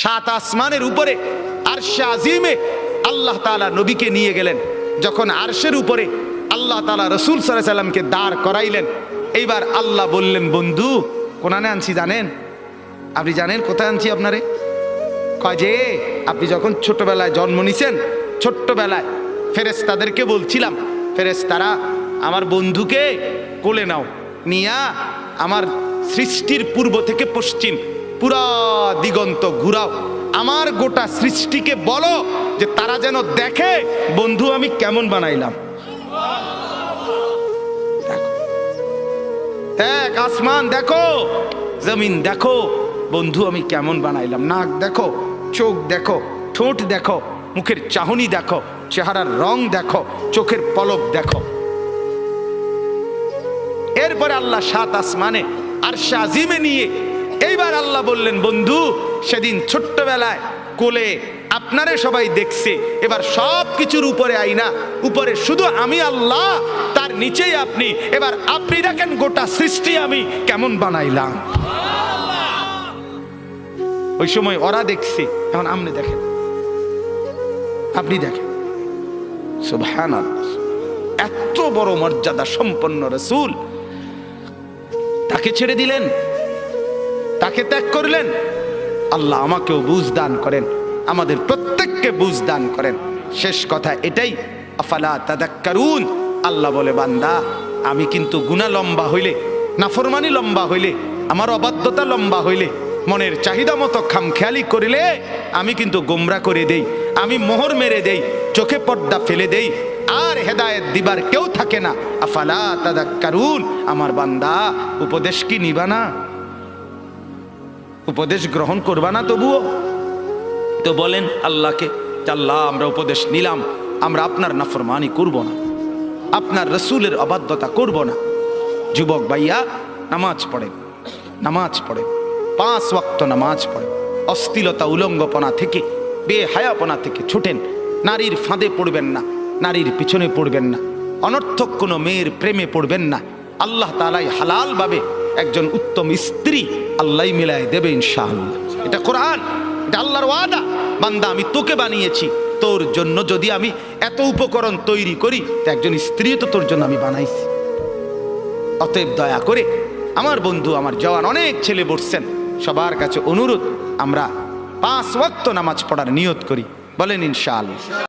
সাত আসমানের উপরে আরশে আজিমে আল্লাহ তাআলা নবীকে নিয়ে গেলেন। যখন আরশের উপরে আল্লাহ তালা রসুল সাল্লাহ সাল্লামকে দাঁড় করাইলেন, এইবার আল্লাহ বললেন, বন্ধু, কোনানে আনছি জানেন? আপনি জানেন কোথায় আনছি আপনারে? কয় যে, আপনি যখন ছোটবেলায় জন্ম নিছেন, ছোট্টবেলায় ফেরেস তাদেরকে বলছিলাম ফেরেস তারা আমার বন্ধুকে কোলে নাও, নিয়া আমার সৃষ্টির পূর্ব থেকে পশ্চিম পুরা দিগন্ত ঘুরাও। আমার গোটা সৃষ্টিকে বলো যে তারা যেন দেখে, বন্ধু, আমি কেমন বানাইলাম। এক আসমান দেখো, জমিন দেখো, বন্ধু, আমি কেমন বানাইলাম। নাক দেখো, চোখ দেখো, ঠোঁট দেখো, মুখের চাহনি দেখো, চেহারার রং দেখো, চোখের পলক দেখো। এরপরে আল্লাহ সাত আসমানে আর শাজিমে নিয়ে আল্লাহ বললেন, বন্ধু, সেদিন ছোট্টবেলায় কোলে আপনারে সবাই দেখছে। এবার সব কিছুর উপরে আইনা উপরে শুধু আমি আল্লাহ, তার নিচেই আপনি। এবার আপনি দেখেন গোটা সৃষ্টি আমি কেমন বানাইলাম। ওই সময় ওরা দেখছে, এখন আপনি দেখেন। আপনি দেখেন। সুবহানাল্লাহ। এত বড় মর্যাদা সম্পন্ন রসুল। তাকে ছেড়ে দিলেন। তাকে ত্যাগ করলেন। আল্লাহ আমাকেও বুঝ দান করেন, আমাদের প্রত্যেককে বুঝ দান করেন। শেষ কথা এটাই, আফালা তাদাক্কারুন, আল্লাহ বলে, বান্দা, আমি কিন্তু গুণা লম্বা হইলে, নাফরমানি লম্বা হইলে, আমার অবাধ্যতা লম্বা হইলে, মনের চাহিদা মতো খামখেয়ালি করিলে, আমি কিন্তু গোমরা করে দেই, আমি মোহর মেরে দেই, চোখে পর্দা ফেলে দেই, আর হেদায়েত দিবার কেউ থাকে না। আফালা তাদাক্কারুন, আমার বান্দা, উপদেশ কি নিবা না? উপদেশ গ্রহণ করবা না তবুও? তো বলেন আল্লাহকে আল্লাহ আমরা উপদেশ নিলাম, আমরা আপনার নাফরমানি করব না। আপনার রসুলের অবাধ্যতা করব না। যুবক ভাইয়া, নামাজ পড়েন নামাজ পড়েন। পাঁচ ওয়াক্ত নামাজ পড়েন। অস্থিলতা উলঙ্গপনা থেকে, বেহায়াপনা থেকে ছুটেন। নারীর ফাঁদে পড়বেন না, নারীর পিছনে পড়বেন না। অনর্থক কোনো মেয়ের প্রেমে পড়বেন না। আল্লাহ তালাই হালালভাবে একজন উত্তম স্ত্রী আল্লাহ মিলায় দেবে ইনশাআল্লাহ। এটা কোরআন, এটা আল্লাহর ওয়াদা। বান্দা, আমি তোকে বানিয়েছি, তোর জন্য যদি আমি এত উপকরণ তৈরি করি, তো একজন স্ত্রী তো তোর জন্য আমি বানাইছি। অতএব দয়া করে আমার বন্ধু, আমার জওয়ান, অনেক ছেলে বসছেন। সবার কাছে অনুরোধ, আমরা পাঁচ ওয়াক্ত নামাজ পড়ার নিয়ত করি। বলেন ইনশাআল্লাহ।